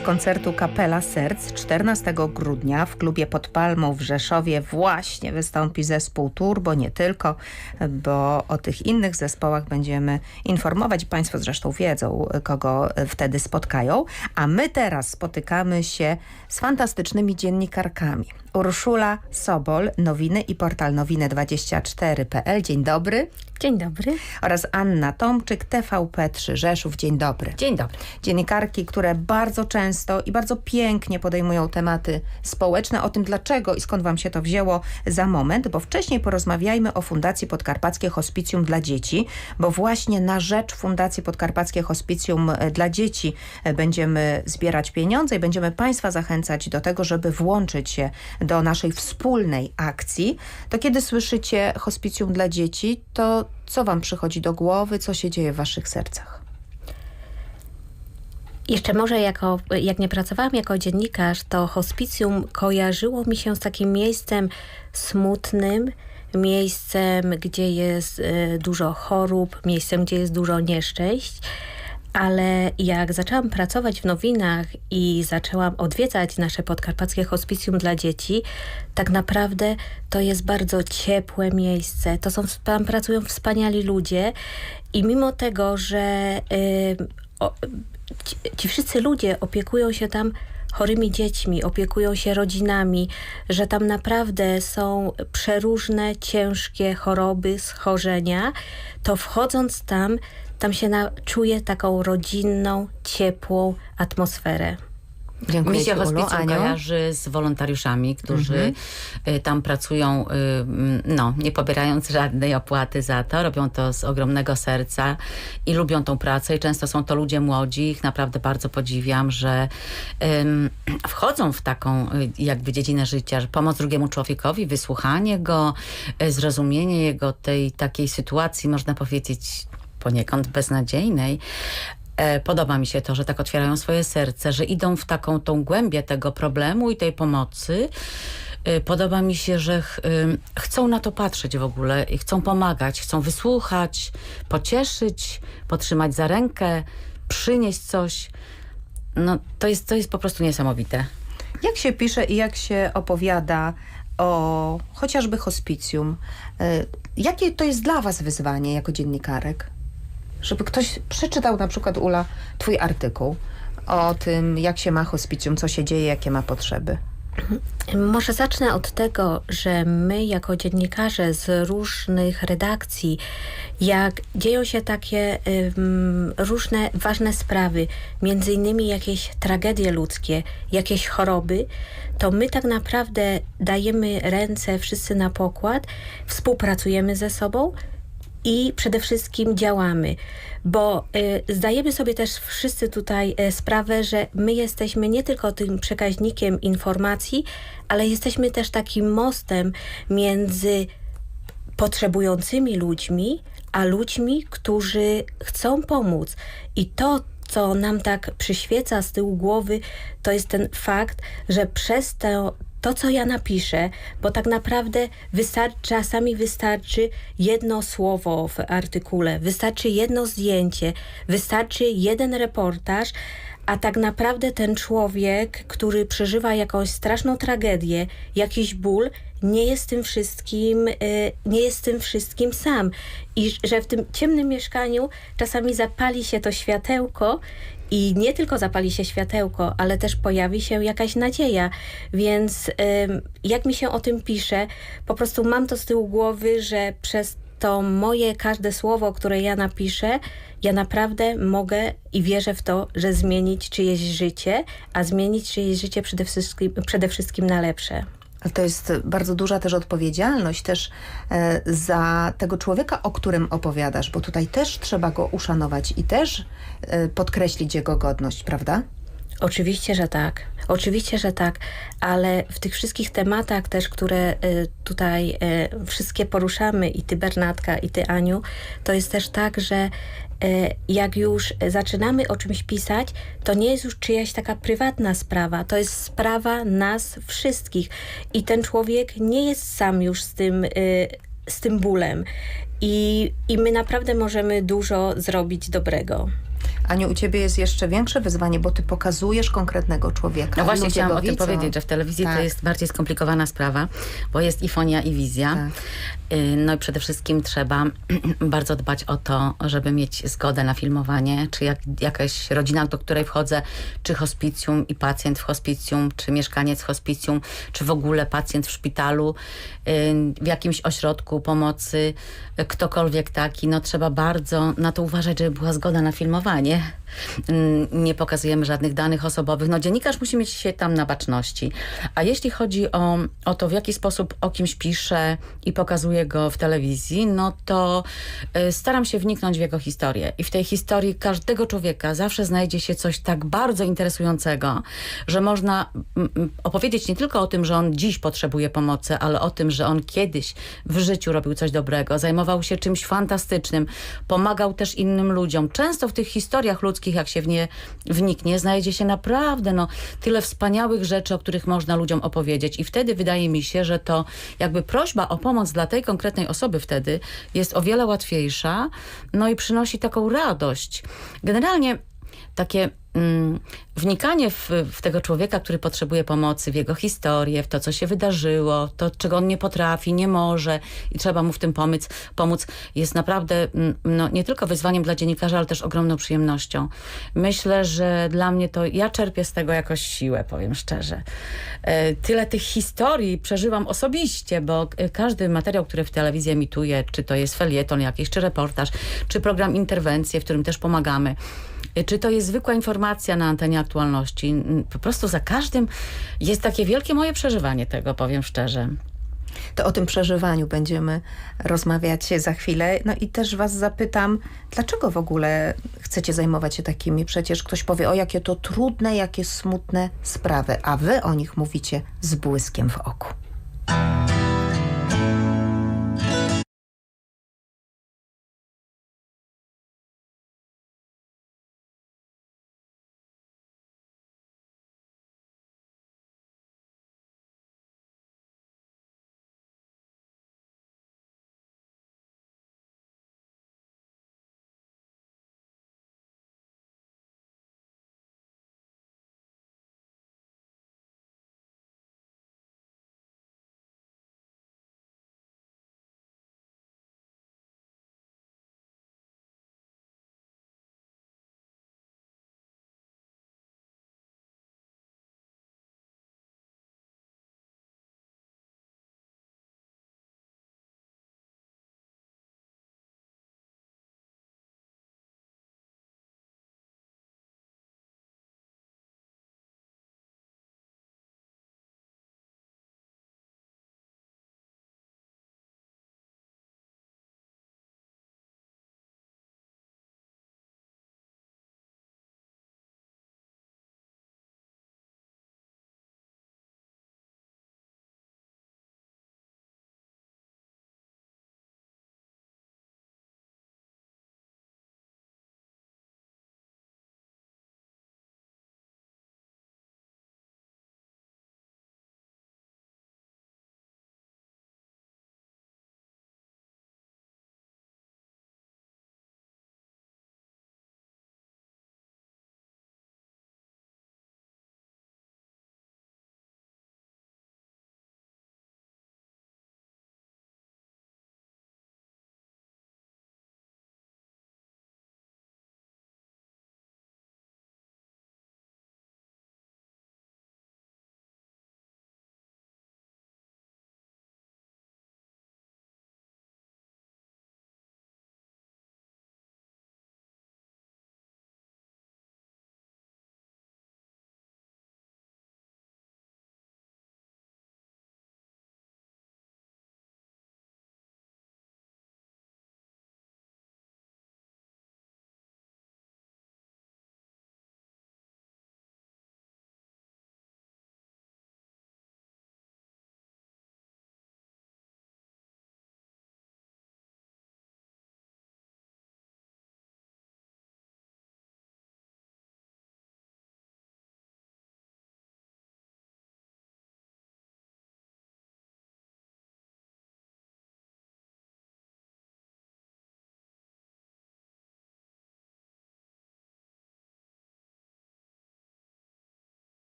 z koncertu Kapela Serc 14 grudnia w klubie Pod Palmą w Rzeszowie właśnie wystąpi zespół Turbo, nie tylko, bo o tych innych zespołach będziemy informować. Państwo zresztą wiedzą, kogo wtedy spotkają. A my teraz spotykamy się z fantastycznymi dziennikarkami. Urszula Sobol, Nowiny i portal nowiny24.pl. Dzień dobry. Dzień dobry. Oraz Anna Tomczyk, TVP3 Rzeszów. Dzień dobry. Dzień dobry. Dziennikarki, które bardzo często i bardzo pięknie podejmują tematy społeczne. O tym dlaczego i skąd wam się to wzięło za moment, bo wcześniej porozmawiajmy o Fundacji Podkarpackie Hospicjum dla Dzieci, bo właśnie na rzecz Fundacji Podkarpackie Hospicjum dla Dzieci będziemy zbierać pieniądze i będziemy Państwa zachęcać do tego, żeby włączyć się do naszej wspólnej akcji. To kiedy słyszycie Hospicjum dla Dzieci, to co wam przychodzi do głowy, co się dzieje w waszych sercach? Jeszcze może jako, jak nie pracowałam jako dziennikarz, to hospicjum kojarzyło mi się z takim miejscem smutnym, miejscem, gdzie jest y, dużo chorób, miejscem, gdzie jest dużo nieszczęść. Ale jak zaczęłam pracować w nowinach i zaczęłam odwiedzać nasze podkarpackie hospicjum dla dzieci, tak naprawdę to jest bardzo ciepłe miejsce. To są, tam pracują wspaniali ludzie i mimo tego, że y, o, ci, ci wszyscy ludzie opiekują się tam chorymi dziećmi, opiekują się rodzinami, że tam naprawdę są przeróżne, ciężkie choroby, schorzenia, to wchodząc tam, tam się na, czuje taką rodzinną, ciepłą atmosferę. Dziękuję Mi się hospicjum kojarzy z wolontariuszami, którzy Mhm. y, tam pracują, y, no, nie pobierając żadnej opłaty za to. Robią to z ogromnego serca i lubią tą pracę i często są to ludzie młodzi. Ich naprawdę bardzo podziwiam, że ym, wchodzą w taką y, jakby dziedzinę życia, że pomoc drugiemu człowiekowi, wysłuchanie go, zrozumienie jego tej takiej sytuacji, można powiedzieć, poniekąd beznadziejnej, E, Podoba mi się to, że tak otwierają swoje serce, że idą w taką tą głębię tego problemu i tej pomocy. E, Podoba mi się, że ch ym, chcą na to patrzeć w ogóle i chcą pomagać, chcą wysłuchać, pocieszyć, potrzymać za rękę, przynieść coś. No, to jest, to jest po prostu niesamowite. Jak się pisze i jak się opowiada o chociażby hospicjum? Y, Jakie to jest dla was wyzwanie jako dziennikarek? Żeby ktoś przeczytał na przykład, Ula, twój artykuł o tym, jak się ma hospicjum, co się dzieje, jakie ma potrzeby. Może zacznę od tego, że my jako dziennikarze z różnych redakcji, jak dzieją się takie ym, różne ważne sprawy, między innymi jakieś tragedie ludzkie, jakieś choroby, to my tak naprawdę dajemy ręce wszyscy na pokład, współpracujemy ze sobą, i przede wszystkim działamy, bo y, zdajemy sobie też wszyscy tutaj y, sprawę, że my jesteśmy nie tylko tym przekaźnikiem informacji, ale jesteśmy też takim mostem między potrzebującymi ludźmi, a ludźmi, którzy chcą pomóc. I to, co nam tak przyświeca z tyłu głowy, to jest ten fakt, że przez to, to, co ja napiszę, bo tak naprawdę czasami wystarczy jedno słowo w artykule, wystarczy jedno zdjęcie, wystarczy jeden reportaż, a tak naprawdę ten człowiek, który przeżywa jakąś straszną tragedię, jakiś ból, nie jest tym wszystkim, y, nie jest tym wszystkim sam. I że w tym ciemnym mieszkaniu czasami zapali się to światełko i nie tylko zapali się światełko, ale też pojawi się jakaś nadzieja. Więc jak mi się o tym pisze, po prostu mam to z tyłu głowy, że przez to moje każde słowo, które ja napiszę, ja naprawdę mogę i wierzę w to, że zmienić czyjeś życie, a zmienić czyjeś życie przede wszystkim, przede wszystkim na lepsze. Ale to jest bardzo duża też odpowiedzialność też e, za tego człowieka, o którym opowiadasz, bo tutaj też trzeba go uszanować i też e, podkreślić jego godność, prawda? Oczywiście, że tak. Oczywiście, że tak, ale w tych wszystkich tematach też, które y, tutaj wszystkie poruszamy, i ty Bernatka, i ty Aniu, to jest też tak, że jak już zaczynamy o czymś pisać, to nie jest już czyjaś taka prywatna sprawa, to jest sprawa nas wszystkich. I ten człowiek nie jest sam już z tym, y, z tym bólem. I, I my naprawdę możemy dużo zrobić dobrego. Aniu, u ciebie jest jeszcze większe wyzwanie, bo ty pokazujesz konkretnego człowieka. No właśnie chciałam o tym powiedzieć, że w telewizji Tak. to jest bardziej skomplikowana sprawa, bo jest i fonia, i wizja. Tak. Y, No i przede wszystkim trzeba bardzo dbać o to, żeby mieć zgodę na filmowanie, czy jak, jakaś rodzina, do której wchodzę, czy hospicjum i pacjent w hospicjum, czy mieszkaniec w hospicjum, czy w ogóle pacjent w szpitalu, y, w jakimś ośrodku pomocy, y, ktokolwiek taki, no trzeba bardzo na to uważać, żeby była zgoda na filmowanie. Yeah. Nie pokazujemy żadnych danych osobowych. No dziennikarz musi mieć się tam na baczności. A jeśli chodzi o, o to, w jaki sposób o kimś piszę i pokazuję go w telewizji, no to y, staram się wniknąć w jego historię. I w tej historii każdego człowieka zawsze znajdzie się coś tak bardzo interesującego, że można mm, mm, opowiedzieć nie tylko o tym, że on dziś potrzebuje pomocy, ale o tym, że on kiedyś w życiu robił coś dobrego, zajmował się czymś fantastycznym, pomagał też innym ludziom. Często w tych historiach ludzkich, jak się w nie wniknie, znajdzie się naprawdę no, tyle wspaniałych rzeczy, o których można ludziom opowiedzieć. I wtedy wydaje mi się, że to jakby prośba o pomoc dla tej konkretnej osoby wtedy jest o wiele łatwiejsza, no i przynosi taką radość. Generalnie takie mm, wnikanie w, w tego człowieka, który potrzebuje pomocy, w jego historię, w to, co się wydarzyło, to, czego on nie potrafi, nie może i trzeba mu w tym pomóc, pomóc jest naprawdę mm, no, nie tylko wyzwaniem dla dziennikarza, ale też ogromną przyjemnością. Myślę, że dla mnie to, ja czerpię z tego jakoś siłę, powiem szczerze. E, Tyle tych historii przeżywam osobiście, bo e, każdy materiał, który w telewizji emituję, czy to jest felieton jakiś, czy reportaż, czy program interwencje, w którym też pomagamy, czy to jest zwykła informacja na antenie aktualności. Po prostu za każdym jest takie wielkie moje przeżywanie tego, powiem szczerze. To o tym przeżywaniu będziemy rozmawiać za chwilę. No i też was zapytam, dlaczego w ogóle chcecie zajmować się takimi? Przecież ktoś powie, o jakie to trudne, jakie smutne sprawy, a wy o nich mówicie z błyskiem w oku.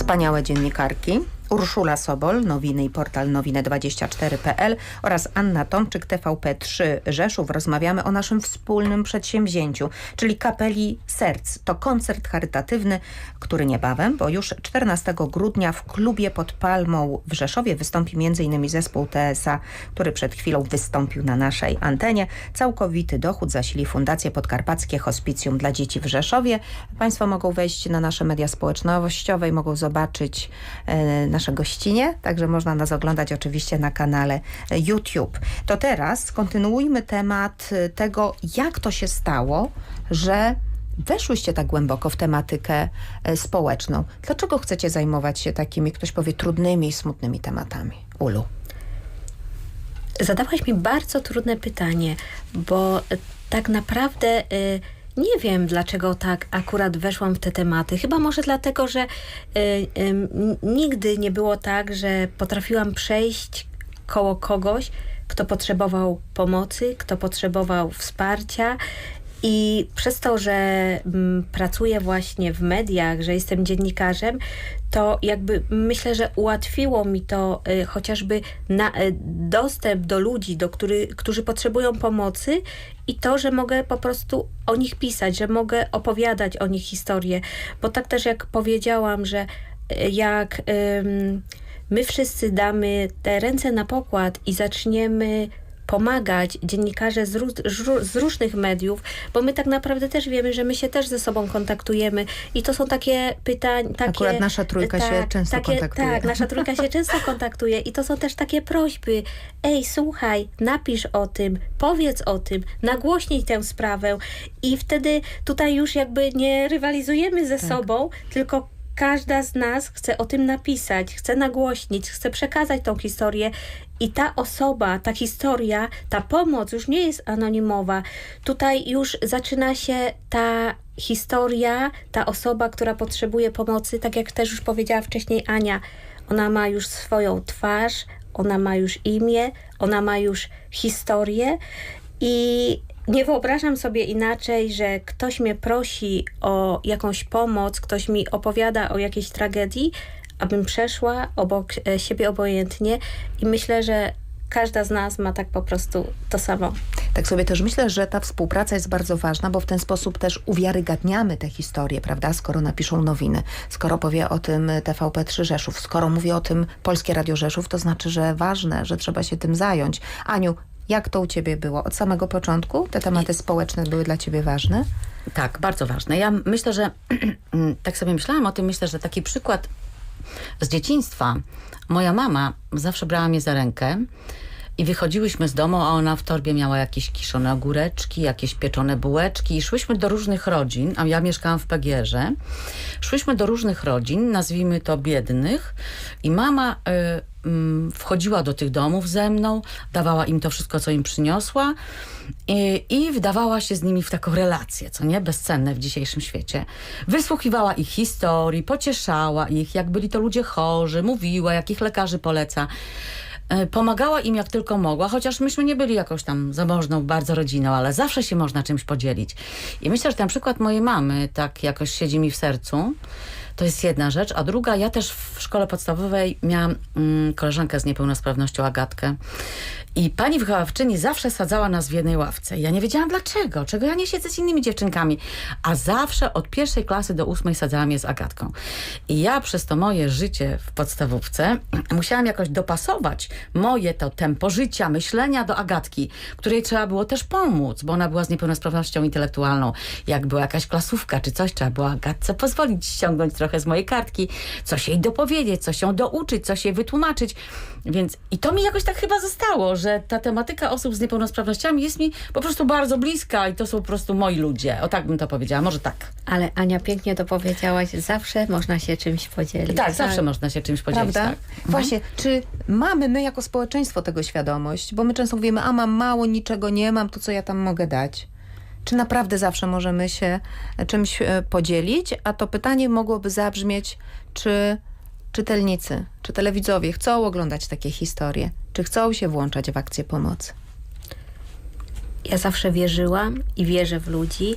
Wspaniałe dziennikarki. Urszula Sobol, Nowiny i portal nowiny24.pl oraz Anna Tomczyk, TVP3 Rzeszów. Rozmawiamy o naszym wspólnym przedsięwzięciu, czyli Kapeli Serc. To koncert charytatywny, który niebawem, bo już 14 grudnia w klubie pod Palmą w Rzeszowie wystąpi m.in. zespół TSA, który przed chwilą wystąpił na naszej antenie. Całkowity dochód zasili Fundację Podkarpackie Hospicjum dla Dzieci w Rzeszowie. Państwo mogą wejść na nasze media społecznościowe i mogą zobaczyć e, nasze gościnie, także można nas oglądać oczywiście na kanale YouTube. To teraz kontynuujmy temat e, tego, jak to się stało, że weszłyście tak głęboko w tematykę e, społeczną. Dlaczego chcecie zajmować się takimi, ktoś powie, trudnymi i smutnymi tematami? Ulu. Zadałaś mi bardzo trudne pytanie, bo tak naprawdę e, nie wiem, dlaczego tak akurat weszłam w te tematy. Chyba może dlatego, że em, n- nigdy nie było tak, że potrafiłam przejść koło kogoś, kto potrzebował pomocy, kto potrzebował wsparcia. I przez to, że mm, pracuję właśnie w mediach, że jestem dziennikarzem, to jakby myślę, że ułatwiło mi to y, chociażby na, y, dostęp do ludzi, do który, którzy potrzebują pomocy i to, że mogę po prostu o nich pisać, że mogę opowiadać o nich historię. Bo tak też jak powiedziałam, że y, jak my wszyscy damy te ręce na pokład i zaczniemy pomagać dziennikarze z, z różnych mediów, bo my tak naprawdę też wiemy, że my się też ze sobą kontaktujemy i to są takie pytania, takie... Akurat nasza trójka się często takie, kontaktuje. Tak, nasza trójka się często kontaktuje i to są też takie prośby. Ej, słuchaj, napisz o tym, powiedz o tym, nagłośnij tę sprawę i wtedy tutaj już jakby nie rywalizujemy ze sobą, tylko każda z nas chce o tym napisać, chce nagłośnić, chce przekazać tą historię i ta osoba, ta historia, ta pomoc już nie jest anonimowa. Tutaj już zaczyna się ta historia, ta osoba, która potrzebuje pomocy, tak jak też już powiedziała wcześniej Ania, ona ma już swoją twarz, ona ma już imię, ona ma już historię i nie wyobrażam sobie inaczej, że ktoś mnie prosi o jakąś pomoc, ktoś mi opowiada o jakiejś tragedii, abym przeszła obok e, siebie obojętnie i myślę, że każda z nas ma tak po prostu to samo. Tak sobie też myślę, że ta współpraca jest bardzo ważna, bo w ten sposób też uwiarygadniamy te historie, prawda? Skoro napiszą nowiny, skoro powie o tym TVP3 Rzeszów, skoro mówi o tym Polskie Radio Rzeszów, to znaczy, że ważne, że trzeba się tym zająć. Aniu, jak to u ciebie było? Od samego początku te tematy społeczne były dla ciebie ważne? Tak, bardzo ważne. Ja myślę, że tak sobie myślałam o tym, myślę, że taki przykład z dzieciństwa. Moja mama zawsze brała mnie za rękę i wychodziłyśmy z domu, a ona w torbie miała jakieś kiszone ogóreczki, jakieś pieczone bułeczki i szłyśmy do różnych rodzin, a ja mieszkałam w Pegierze. Szłyśmy do różnych rodzin, nazwijmy to biednych i mama y, wchodziła do tych domów ze mną, dawała im to wszystko, co im przyniosła i, i wdawała się z nimi w taką relację, co nie? Bezcenne w dzisiejszym świecie. Wysłuchiwała ich historii, pocieszała ich, jak byli to ludzie chorzy, mówiła, jakich lekarzy poleca. E, Pomagała im jak tylko mogła, chociaż myśmy nie byli jakąś tam zamożną bardzo rodziną, ale zawsze się można czymś podzielić. I myślę, że ten przykład mojej mamy tak jakoś siedzi mi w sercu. To jest jedna rzecz, a druga, ja też w szkole podstawowej miałam mm, koleżankę z niepełnosprawnością, Agatkę. I pani wychowawczyni zawsze sadzała nas w jednej ławce. Ja nie wiedziałam dlaczego, czego ja nie siedzę z innymi dziewczynkami. A zawsze od pierwszej klasy do ósmej sadzała mnie z Agatką. I ja przez to moje życie w podstawówce musiałam jakoś dopasować moje to tempo życia, myślenia do Agatki, której trzeba było też pomóc, bo ona była z niepełnosprawnością intelektualną. Jak była jakaś klasówka czy coś, trzeba było Agatce pozwolić ściągnąć trochę z mojej kartki, coś jej dopowiedzieć, coś ją douczyć, coś jej wytłumaczyć. Więc i to mi jakoś tak chyba zostało, że ta tematyka osób z niepełnosprawnościami jest mi po prostu bardzo bliska i to są po prostu moi ludzie. O tak bym to powiedziała, może tak. Ale Ania, pięknie to powiedziałaś, zawsze można się czymś podzielić. Tak, zawsze można się czymś podzielić. Prawda? Tak. Właśnie, czy mamy my jako społeczeństwo tego świadomość? Bo my często mówimy, a mam mało, niczego nie mam, to co ja tam mogę dać? Czy naprawdę zawsze możemy się czymś e, podzielić? A to pytanie mogłoby zabrzmieć, czy czytelnicy, czy telewidzowie chcą oglądać takie historie? Czy chcą się włączać w akcję pomocy? Ja zawsze wierzyłam i wierzę w ludzi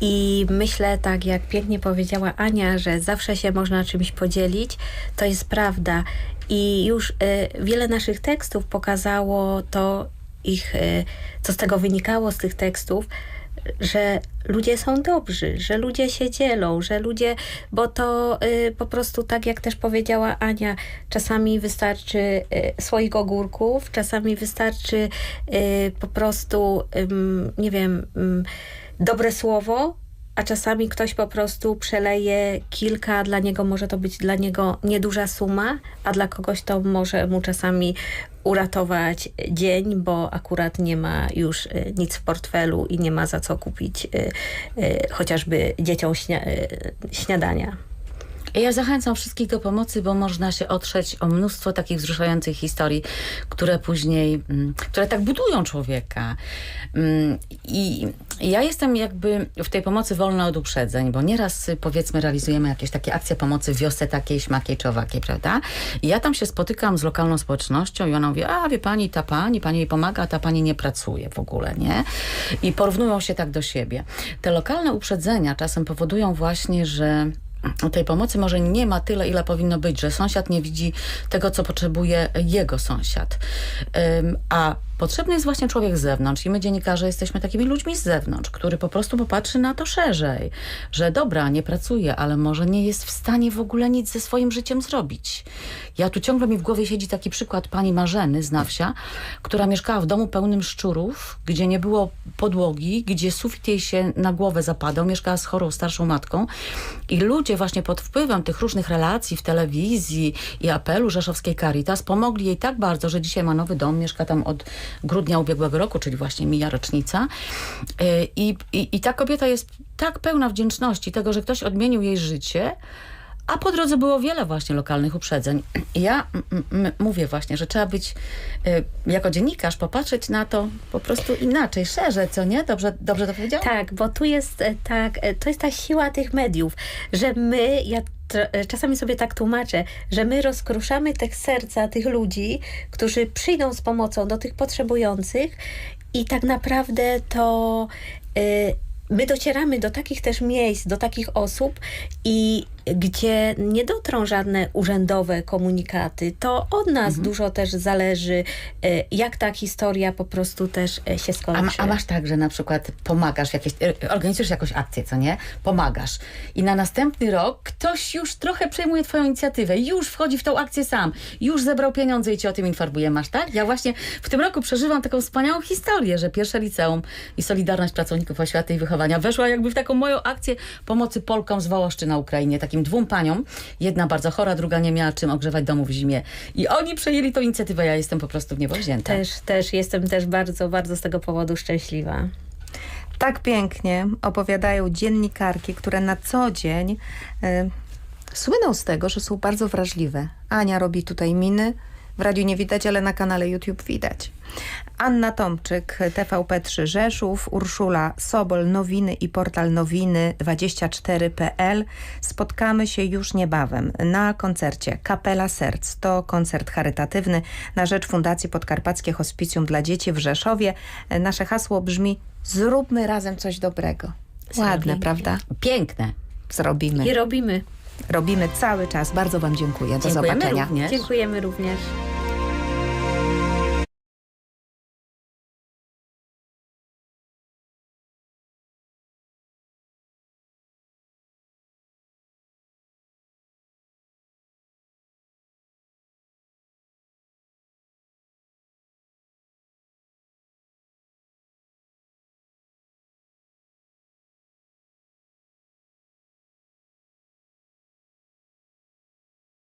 I myślę, tak jak pięknie powiedziała Ania, że zawsze się można czymś podzielić, to jest prawda. I już y, wiele naszych tekstów pokazało to, ich, y, co z tego wynikało z tych tekstów, że ludzie są dobrzy, że ludzie się dzielą, że ludzie, bo to y, po prostu tak jak też powiedziała Ania, czasami wystarczy y, ogórków, czasami wystarczy y, po prostu, ym, nie wiem, dobre słowo, a czasami ktoś po prostu przeleje kilka, dla niego może to być dla niego nieduża suma, a dla kogoś to może mu czasami uratować dzień, bo akurat nie ma już y, nic w portfelu i nie ma za co kupić y, y, chociażby dzieciom śnia- śniadania. Ja zachęcam wszystkich do pomocy, bo można się otrzeć o mnóstwo takich wzruszających historii, które później, mm, które tak budują człowieka. Mm, I ja jestem jakby w tej pomocy wolna od uprzedzeń, bo nieraz y, powiedzmy realizujemy jakieś takie akcje pomocy w wiosce takiej, śmakiej czy owakiej, prawda? I ja tam się spotykam z lokalną społecznością i ona mówi, a wie pani, ta pani, pani jej pomaga, a ta pani nie pracuje w ogóle, nie? I porównują się tak do siebie. Te lokalne uprzedzenia czasem powodują właśnie, że tej pomocy może nie ma tyle, ile powinno być, że sąsiad nie widzi tego, co potrzebuje jego sąsiad. A potrzebny jest właśnie człowiek z zewnątrz i my dziennikarze jesteśmy takimi ludźmi z zewnątrz, który po prostu popatrzy na to szerzej, że dobra, nie pracuje, ale może nie jest w stanie w ogóle nic ze swoim życiem zrobić. Ja tu ciągle mi w głowie siedzi taki przykład pani Marzeny z na wsia, która mieszkała w domu pełnym szczurów, gdzie nie było podłogi, gdzie sufit jej się na głowę zapadał, mieszkała z chorą starszą matką i ludzie właśnie pod wpływem tych różnych relacji w telewizji i apelu rzeszowskiej Caritas pomogli jej tak bardzo, że dzisiaj ma nowy dom, mieszka tam od grudnia ubiegłego roku, czyli właśnie mija rocznica. Yy, I, i, I ta kobieta jest tak pełna wdzięczności tego, że ktoś odmienił jej życie, a po drodze było wiele właśnie lokalnych uprzedzeń. Ja mówię właśnie, że trzeba być y, jako dziennikarz, popatrzeć na to po prostu inaczej, szerzej, co nie? Dobrze, dobrze to powiedziałam? Tak, bo tu jest e, tak, e, to jest ta siła tych mediów, że my, ja e, czasami sobie tak tłumaczę, że my rozkruszamy te serca tych ludzi, którzy przyjdą z pomocą do tych potrzebujących i tak naprawdę to e, my docieramy do takich też miejsc, do takich osób i gdzie nie dotrą żadne urzędowe komunikaty, to od nas dużo też zależy, e, jak ta historia po prostu też e, się skończy. A, a masz tak, że na przykład pomagasz, w jakieś, y, organizujesz jakąś akcję, co nie? Pomagasz. I na następny rok ktoś już trochę przejmuje twoją inicjatywę, już wchodzi w tą akcję sam, już zebrał pieniądze i cię o tym informuje. Masz tak? Ja właśnie w tym roku przeżywam taką wspaniałą historię, że pierwsze liceum i Solidarność Pracowników Oświaty i Wychowania weszła jakby w taką moją akcję pomocy Polkom z Wołoszczy na Ukrainie, takim dwóm paniom. Jedna bardzo chora, druga nie miała czym ogrzewać domu w zimie. I oni przejęli tą inicjatywę, ja jestem po prostu w niebo wzięta. Też, też jestem też bardzo, bardzo z tego powodu szczęśliwa. Tak pięknie opowiadają dziennikarki, które na co dzień e, słyną z tego, że są bardzo wrażliwe. Ania robi tutaj miny, w radiu nie widać, ale na kanale YouTube widać. Anna Tomczyk, TVP3 Rzeszów, Urszula Sobol, Nowiny i portal nowiny24.pl. Spotkamy się już niebawem na koncercie Kapela Serc. To koncert charytatywny na rzecz Fundacji Podkarpackie Hospicjum dla Dzieci w Rzeszowie. Nasze hasło brzmi zróbmy razem coś dobrego. Ładne, Zrobimy. prawda? Piękne. Zrobimy. I robimy. Robimy cały czas. Bardzo Wam dziękuję. Do Dziękujemy zobaczenia. również. Dziękujemy również.